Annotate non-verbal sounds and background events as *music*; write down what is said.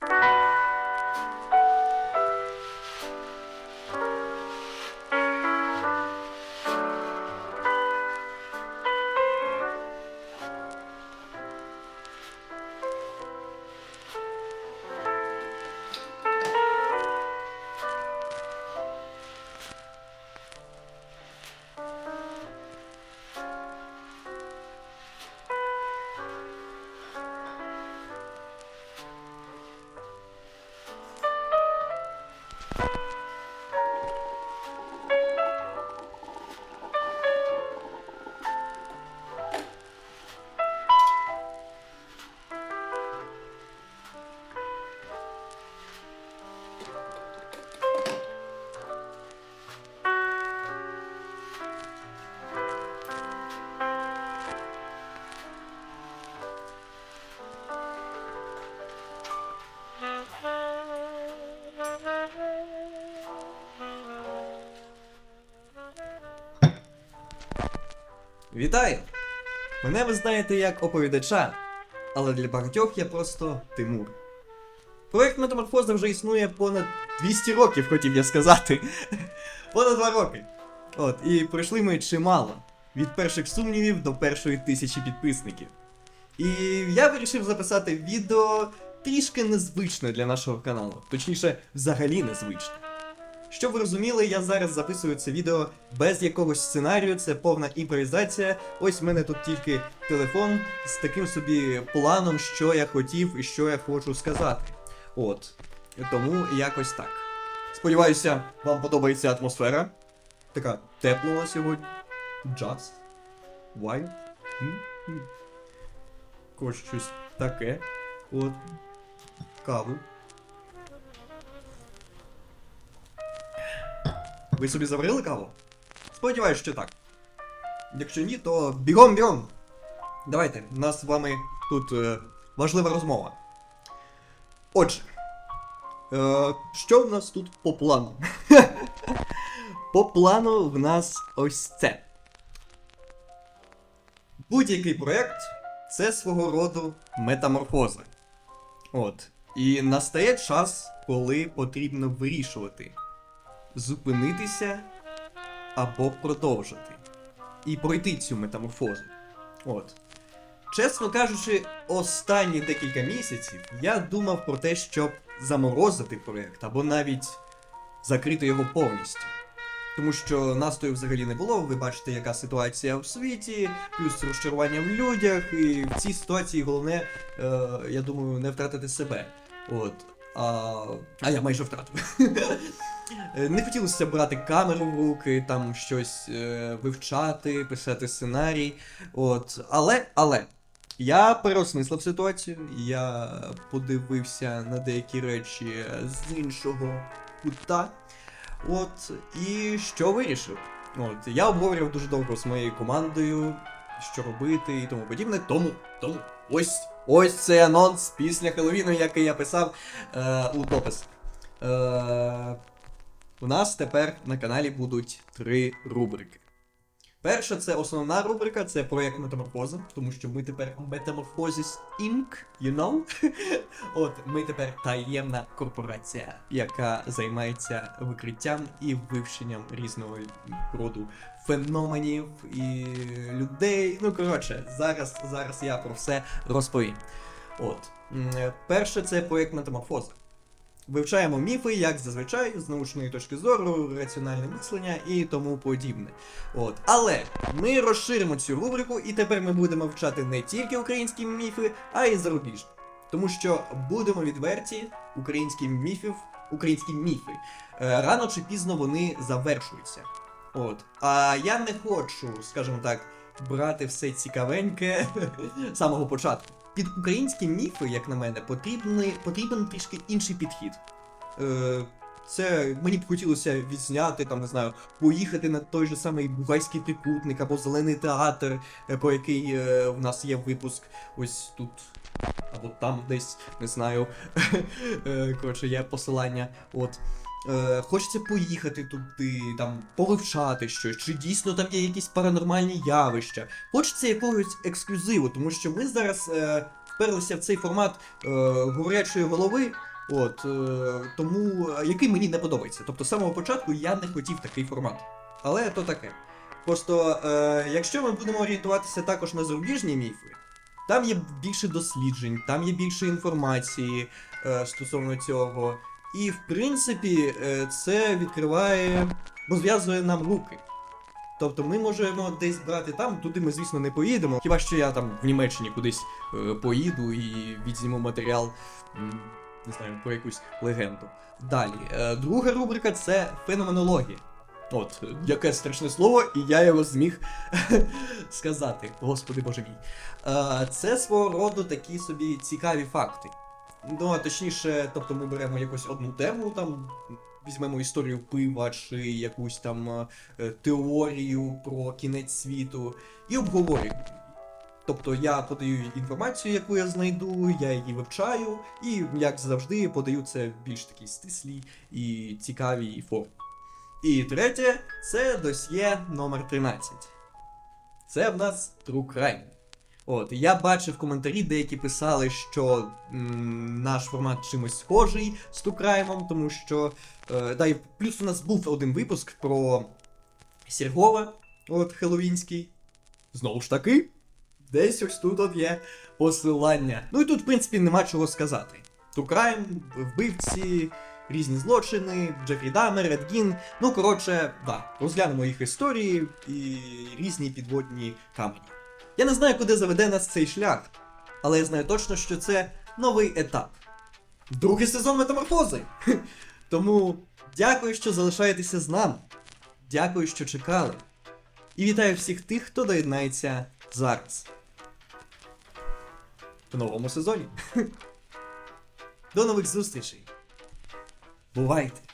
Bye. Вітаю! Мене ви знаєте як оповідача, але для багатьох я просто Тимур. Проект Метаморфоза вже існує понад 200 років, хотів я сказати. *laughs* понад 2 роки. От, і пройшли ми чимало. Від перших сумнівів до першої тисячі підписників. І я вирішив записати відео трішки незвичне для нашого каналу. Точніше, взагалі незвичне. Щоб ви розуміли, я зараз записую це відео без якогось сценарію, це повна імпровізація. Ось в мене тут тільки телефон з таким собі планом, що я хотів і що я хочу сказати. От. Тому якось так. Сподіваюся, вам подобається атмосфера. Така тепла сьогодні. Джаз. М. Коротше, щось таке. От. Каву. Ви собі заварили каву? Сподіваюсь, що так. Якщо ні, то бігом бігом. Давайте, у нас з вами тут е, важлива розмова. Отже, е, що в нас тут по плану? *laughs* по плану в нас ось це. Будь-який проєкт це свого роду метаморфоза. От. І настає час, коли потрібно вирішувати зупинитися або продовжити. І пройти цю метаморфозу. От. Чесно кажучи, останні декілька місяців я думав про те, щоб заморозити проєкт, або навіть закрити його повністю. Тому що настрою взагалі не було, ви бачите, яка ситуація в світі, плюс розчарування в людях, і в цій ситуації головне, е, я думаю, не втратити себе. От. А, а я майже втратив. *laughs* Не хотілося брати камеру в руки, там щось е, вивчати, писати сценарій. От. Але, але, я переосмислив ситуацію, я подивився на деякі речі з іншого кута. От, і що вирішив? От, я обговорював дуже довго з моєю командою, що робити і тому подібне. Тому, тому, ось, ось цей анонс після Хеллоуіну, який я писав е, у допис. Е, у нас тепер на каналі будуть три рубрики. Перша це основна рубрика, це проєкт Метаморфоза, тому що ми тепер Metamorphosis Inc., you know? *laughs* От, ми тепер таємна корпорація, яка займається викриттям і вивченням різного роду феноменів і людей. Ну, коротше, зараз, зараз я про все розповім. От. Перше це проєкт Метаморфоза. Вивчаємо міфи, як зазвичай, з научної точки зору, раціональне мислення і тому подібне. От. Але ми розширимо цю рубрику, і тепер ми будемо вивчати не тільки українські міфи, а й зарубіжні. Тому що будемо відверті, українські міфів, українські міфи. е, Рано чи пізно вони завершуються. От. А я не хочу, скажімо так, брати все цікавеньке *laughs* з самого початку. Під українські міфи, як на мене, потрібний, потрібен трішки інший підхід. Е, це мені б хотілося відзняти, там, не знаю, поїхати на той же самий Бугайський трикутник або Зелений театр, е, про який е, в нас є випуск ось тут. Або там десь, не знаю. *laughs* Е, Коротше, є посилання. От. Е, хочеться поїхати туди, там, повивчати щось, чи дійсно там є якісь паранормальні явища. Хочеться якогось ексклюзиву, тому що ми зараз е, вперлися в цей формат е, говорячої голови. От е, тому е, який мені не подобається. Тобто з самого початку я не хотів такий формат. Але то таке. Просто е, якщо ми будемо орієнтуватися також на зарубіжні міфи, там є більше досліджень, там є більше інформації е, стосовно цього. І в принципі, е, це відкриває, розв'язує нам руки. Тобто ми можемо десь брати там, туди ми, звісно, не поїдемо. Хіба що я там в Німеччині кудись е, поїду і відзніму матеріал, не знаю, про якусь легенду. Далі, е, друга рубрика це феноменологія. От, яке страшне слово, і я його зміг *laughs* сказати. Господи боже мій. Це свого роду такі собі цікаві факти. Ну, а точніше, тобто ми беремо якусь одну тему, там візьмемо історію пива чи якусь там е, е, теорію про кінець світу і обговорюємо. Тобто я подаю інформацію, яку я знайду, я її вивчаю, і, як завжди, подаю це в більш такій стислій і цікавій формі. І третє це досьє номер 13. Це в нас True Crime. От, я бачив коментарі, деякі писали, що м, наш формат чимось схожий з Тукраймом, тому що. Е, да, і плюс у нас був один випуск про Сіргова, от Хеллоуінський. Знову ж таки, десь ось тут от є посилання. Ну і тут, в принципі, нема чого сказати. Тукрайм, вбивці, різні злочини, Джефрі Дамер, Редгін. Ну, коротше, да, розглянемо їх історії і різні підводні камені. Я не знаю, куди заведе нас цей шлях, але я знаю точно, що це новий етап. Другий сезон метаморфози. *laughs* Тому дякую, що залишаєтеся з нами. Дякую, що чекали. І вітаю всіх тих, хто доєднається зараз. В новому сезоні. *laughs* До нових зустрічей. Бувайте!